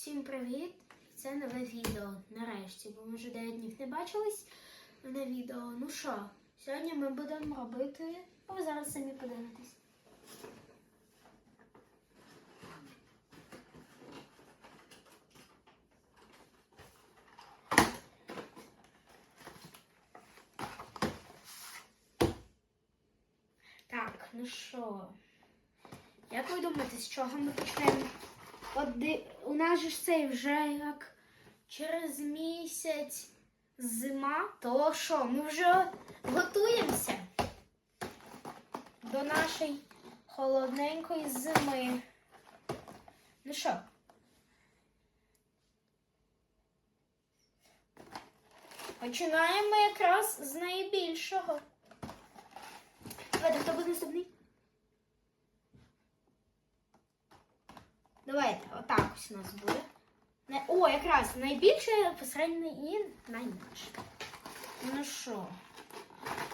Всім привіт! Це нове відео. Нарешті, бо ми вже 9 днів не бачились на відео. Ну що, сьогодні ми будемо робити. А ви зараз самі подивитесь. Так, ну що, як ви думаєте, з чого ми почнемо? От у нас же ж цей вже як через місяць зима, то що, ми вже готуємося до нашої холодненької зими. Ну що? Починаємо якраз з найбільшого. Давайте, хто буде наступний? Давайте, отак ось у нас буде. О, якраз найбільше, посередині і найменше. Ну що?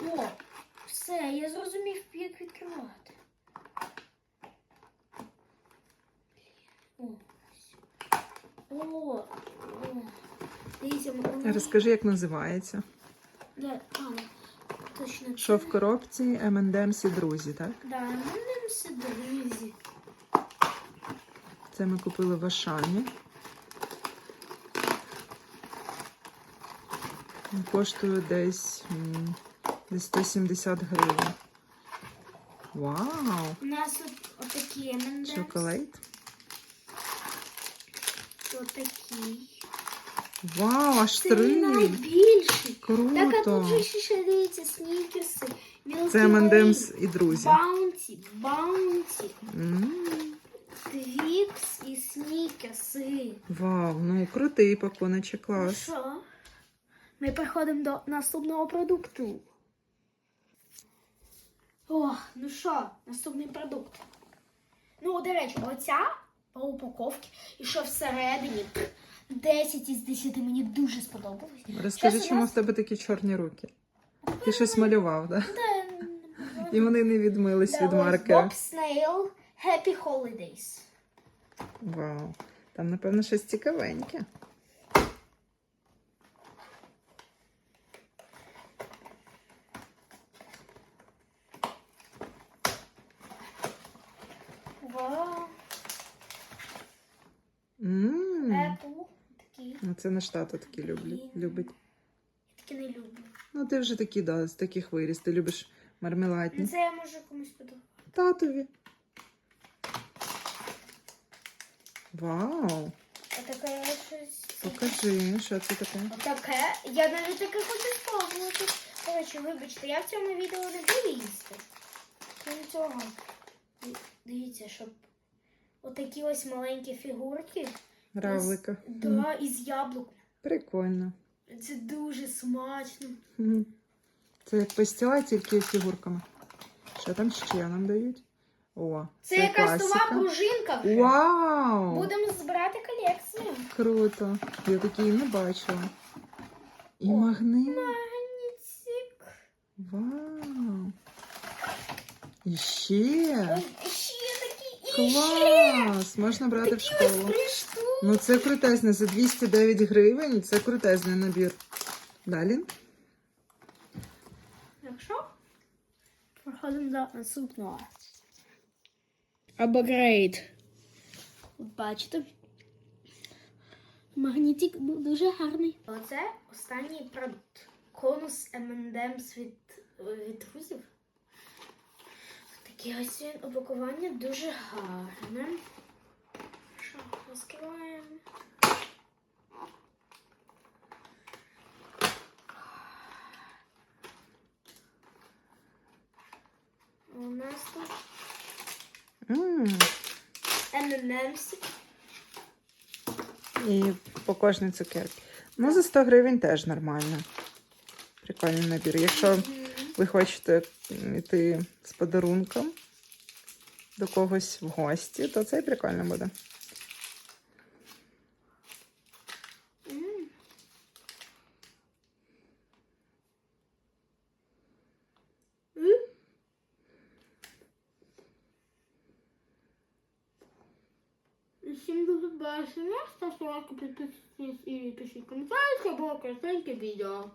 О, все, я зрозумів, як відкривати. О. О, о. Дивіться, воно... Розкажи, як називається. Да, а, точно. Що в коробці M&M's і друзі, так? Да, ми все друзі. Це ми купили в Ашані. Коштує десь, десь 170 гривень. Вау! У нас от отакі M&M's. Шоколад. Отакий. Вау, аж Це три! найбільший. Так, а тут Круто! же ще ще дивіться, снікерси, Це M&M's і друзі. Баунті, баунті, М, твікс і снікерси. Вау, ну крутий пакуночок, Ну клас. що? Ми переходимо до наступного продукту. О, ну що, наступний продукт. Ну, до речі, оця по упаковці і що всередині 10 із 10 мені дуже сподобалось. Розкажи, Щас чому нас- в тебе такі чорні руки? Ти щось малював, так? Да, І вони не відмились від маркера. Bob Snail Happy Holidays. Вау. Там, напевно, щось цікавеньке. Вау. Apple. Такі. Ну, це наш тато такі люблять. любить. Такі не люблю. Ну, ти вже такі, да, з таких виріс. Ти любиш Ну, мармеладні. це я можу комусь подарувати. Татові. Вау. Отаке щось. Покажи, що це таке. Отаке. Я навіть таке хочу спробувати. Коротше, вибачте, я в цьому відео не буду їсти. Крім цього. Дивіться, щоб отакі ось маленькі фігурки. Равлика. М, Да, із яблук. Прикольно. Це дуже смачно. Це як пастила, тільки фігурками. Що там ще нам дають? О, Це, якась нова пружинка вже. Вау! Будемо збирати колекцію. Круто. Я такий не бачила. І О, магнит. Магнітик. Вау. І ще. Ой, ще такі, і ще. Клас! Можна брати в Такі ось школу. три штуки. Ну це крутезне. За 209 гривень. Це крутезний набір. Далі. Якщо проходимо до наступного. Апгрейд. Бачите? Магнітик був дуже гарний. Оце останній продукт. Конус M&M's від, від друзів. Таке ось він упакування дуже гарне. Що, розкриваємо. У нас тут М, M&M's. І по кожній цукерці. Ну, за 100 гривень теж нормально. Прикольний набір. Якщо ви хочете йти з подарунком до когось в гості, то це і прикольно буде. Всім дуже бачення, ставте лайки, підписуйтесь і пишіть коментарі, або коротеньке відео.